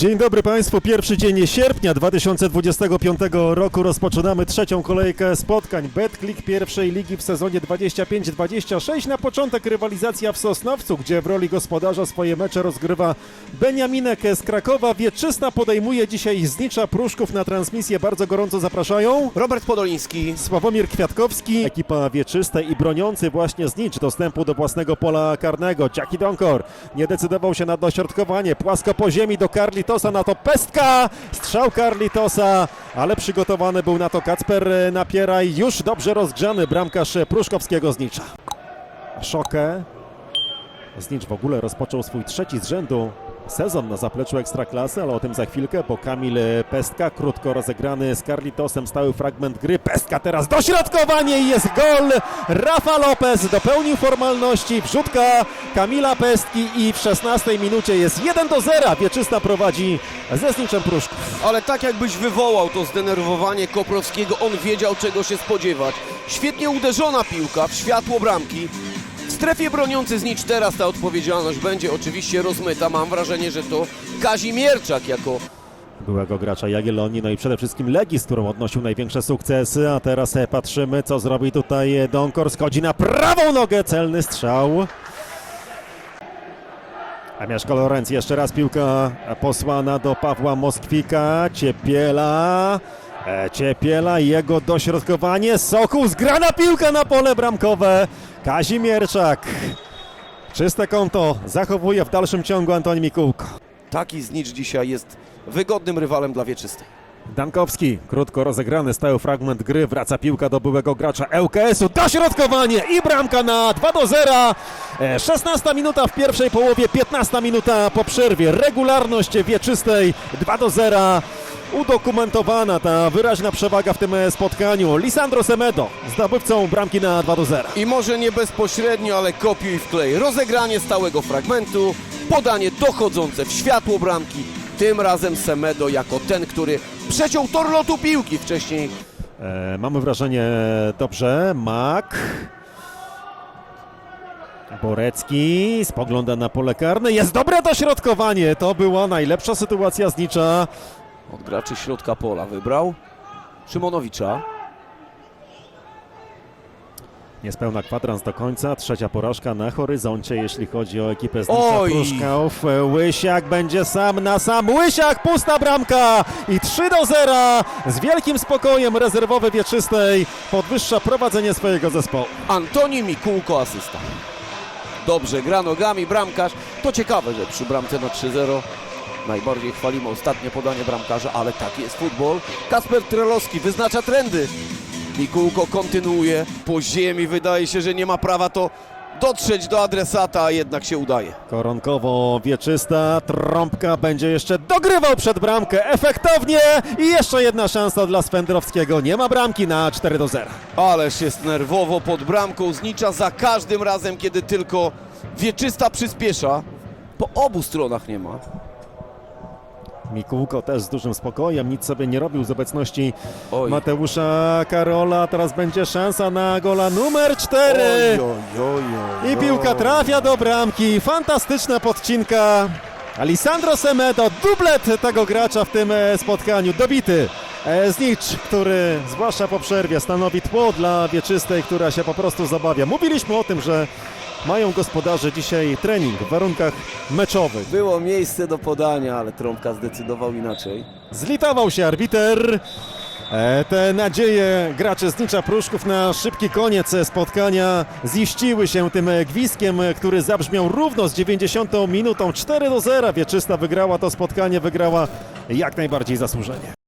Dzień dobry Państwu. Pierwszy dzień sierpnia 2025 roku rozpoczynamy trzecią kolejkę spotkań Betclick pierwszej ligi w sezonie 25-26. Na początek rywalizacja w Sosnowcu, gdzie w roli gospodarza swoje mecze rozgrywa Beniaminek z Krakowa. Wieczysta podejmuje dzisiaj Znicza Pruszków na transmisję. Bardzo gorąco zapraszają. Robert Podoliński. Sławomir Kwiatkowski, ekipa wieczystej i broniący właśnie znicz dostępu do własnego pola karnego. Jackie Donkor nie decydował się na dośrodkowanie. Płasko po ziemi do Carlitosa, na to pestka. Strzał Carlitosa, ale przygotowany był na to Kacper Napieraj. Już dobrze rozgrzany bramkarz Pruszkowskiego znicza. Szokę. Znicz w ogóle rozpoczął swój trzeci z rzędu sezon na zapleczu Ekstraklasy, ale o tym za chwilkę, bo Kamil Pestka, krótko rozegrany z Carlitosem, stały fragment gry. Pestka teraz dośrodkowanie i jest gol! Rafa Lopez dopełnił formalności, wrzutka Kamila Pestki i w 16 minucie jest 1 do 0. Wieczysta prowadzi ze Zniczem Pruszków. Ale tak jakbyś wywołał to zdenerwowanie Koprowskiego, on wiedział czego się spodziewać. Świetnie uderzona piłka w światło bramki. Strefie broniący znicz teraz ta odpowiedzialność będzie oczywiście rozmyta. Mam wrażenie, że to Kazimierczak jako byłego gracza Jagiellonii, no i przede wszystkim Legii, z którą odnosił największe sukcesy, a teraz e, patrzymy, co zrobi tutaj e, Donkor, schodzi na prawą nogę, celny strzał. A Mieszko Lorenz, jeszcze raz piłka posłana do Pawła Moskwika, Ciepiela, e, Ciepiela, jego dośrodkowanie, Sokół, zgrana piłka na pole bramkowe, Kazimierczak. Czyste konto zachowuje w dalszym ciągu Antoni Mikułko. taki znicz dzisiaj jest wygodnym rywalem dla Wieczystej. Dankowski, krótko rozegrany, stały fragment gry, wraca piłka do byłego gracza ŁKS-u, dośrodkowanie i bramka na 2 do 0. E, 16 minuta w pierwszej połowie, 15 minuta po przerwie. Regularność wieczystej 2 do 0. Udokumentowana ta wyraźna przewaga w tym e, spotkaniu. Lisandro Semedo, zdobywcą bramki na 2 do 0. I może nie bezpośrednio, ale kopiuj w klej. Rozegranie stałego fragmentu, podanie dochodzące w światło bramki. Tym razem Semedo jako ten, który przeciął tor lotu piłki wcześniej. E, mamy wrażenie, dobrze, Mak. Borecki spogląda na pole karne. Jest dobre dośrodkowanie. To była najlepsza sytuacja znicza. Od graczy środka pola wybrał Szymonowicza. Niespełna kwadrans do końca. Trzecia porażka na horyzoncie, jeśli chodzi o ekipę Oj! Pruszków. Łysiak będzie sam na sam. Łysiak, pusta bramka i 3 do 0. Z wielkim spokojem rezerwowy wieczystej podwyższa prowadzenie swojego zespołu. Antoni Mikułko asysta. Dobrze gra nogami bramkarz. To ciekawe, że przy bramce na 3-0 najbardziej chwalimy ostatnie podanie bramkarza, ale taki jest futbol. Kasper Trelowski wyznacza trendy. Mikułko kontynuuje. Po ziemi wydaje się, że nie ma prawa to dotrzeć do adresata, a jednak się udaje. Koronkowo wieczysta, trąbka będzie jeszcze dogrywał przed bramkę efektownie i jeszcze jedna szansa dla Swędrowskiego. Nie ma bramki na 4 do 0. Ależ jest nerwowo pod bramką znicza za każdym razem, kiedy tylko wieczysta przyspiesza. Po obu stronach nie ma. Mikułko też z dużym spokojem, nic sobie nie robił z obecności Oj. Mateusza Karola. Teraz będzie szansa na gola numer 4. Oj, oj, oj, oj, I piłka trafia do bramki. Fantastyczna podcinka. Alessandro Semedo, dublet tego gracza w tym e, spotkaniu. Dobity Znicz, który zwłaszcza po przerwie stanowi tło dla wieczystej, która się po prostu zabawia. Mówiliśmy o tym, że mają gospodarze dzisiaj trening w warunkach meczowych. Było miejsce do podania, ale Trąbka zdecydował inaczej. Zlitował się arbiter. E, Te nadzieje graczy Znicza Pruszków na szybki koniec spotkania ziściły się tym gwizdkiem, który zabrzmiał równo z 90 minutą 4 do 0. Wieczysta wygrała to spotkanie, wygrała jak najbardziej zasłużenie.